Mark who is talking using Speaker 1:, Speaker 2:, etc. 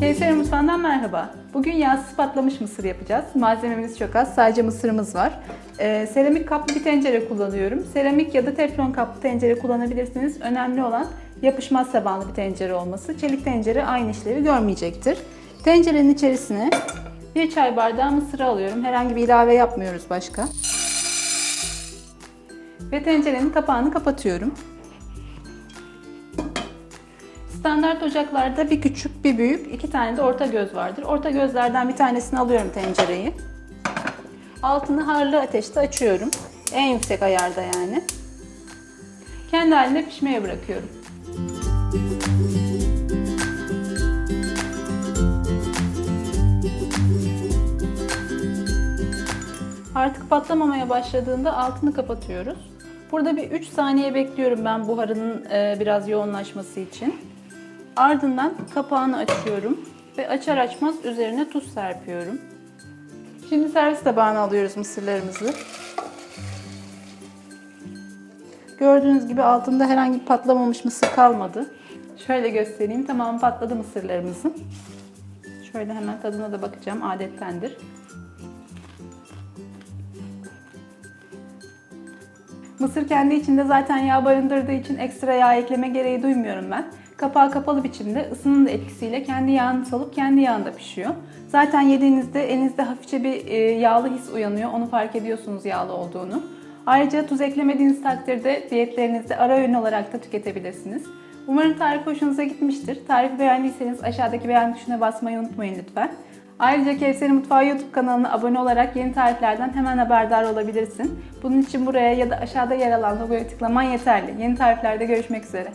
Speaker 1: Kevser Mutfağı'ndan merhaba. Bugün yağsız patlamış mısır yapacağız. Malzememiz çok az, sadece mısırımız var. Ee, seramik kaplı bir tencere kullanıyorum. Seramik ya da teflon kaplı tencere kullanabilirsiniz. Önemli olan yapışmaz tabanlı bir tencere olması. Çelik tencere aynı işlevi görmeyecektir. Tencerenin içerisine bir çay bardağı mısırı alıyorum. Herhangi bir ilave yapmıyoruz başka. Ve tencerenin kapağını kapatıyorum. Standart ocaklarda bir küçük, bir büyük, iki tane de orta göz vardır. Orta gözlerden bir tanesini alıyorum tencereyi. Altını harlı ateşte açıyorum. En yüksek ayarda yani. Kendi halinde pişmeye bırakıyorum. Artık patlamamaya başladığında altını kapatıyoruz. Burada bir 3 saniye bekliyorum ben buharının e, biraz yoğunlaşması için. Ardından kapağını açıyorum ve açar açmaz üzerine tuz serpiyorum. Şimdi servis tabağına alıyoruz mısırlarımızı. Gördüğünüz gibi altında herhangi bir patlamamış mısır kalmadı. Şöyle göstereyim. Tamam patladı mısırlarımızın. Şöyle hemen tadına da bakacağım. Adettendir. Mısır kendi içinde zaten yağ barındırdığı için ekstra yağ ekleme gereği duymuyorum ben. Kapağı kapalı biçimde ısının da etkisiyle kendi yağını salıp kendi yağında pişiyor. Zaten yediğinizde elinizde hafifçe bir e, yağlı his uyanıyor. Onu fark ediyorsunuz yağlı olduğunu. Ayrıca tuz eklemediğiniz takdirde diyetlerinizde ara öğün olarak da tüketebilirsiniz. Umarım tarif hoşunuza gitmiştir. Tarifi beğendiyseniz aşağıdaki beğen tuşuna basmayı unutmayın lütfen. Ayrıca Kevser'in Mutfağı YouTube kanalına abone olarak yeni tariflerden hemen haberdar olabilirsin. Bunun için buraya ya da aşağıda yer alan logoya tıklaman yeterli. Yeni tariflerde görüşmek üzere.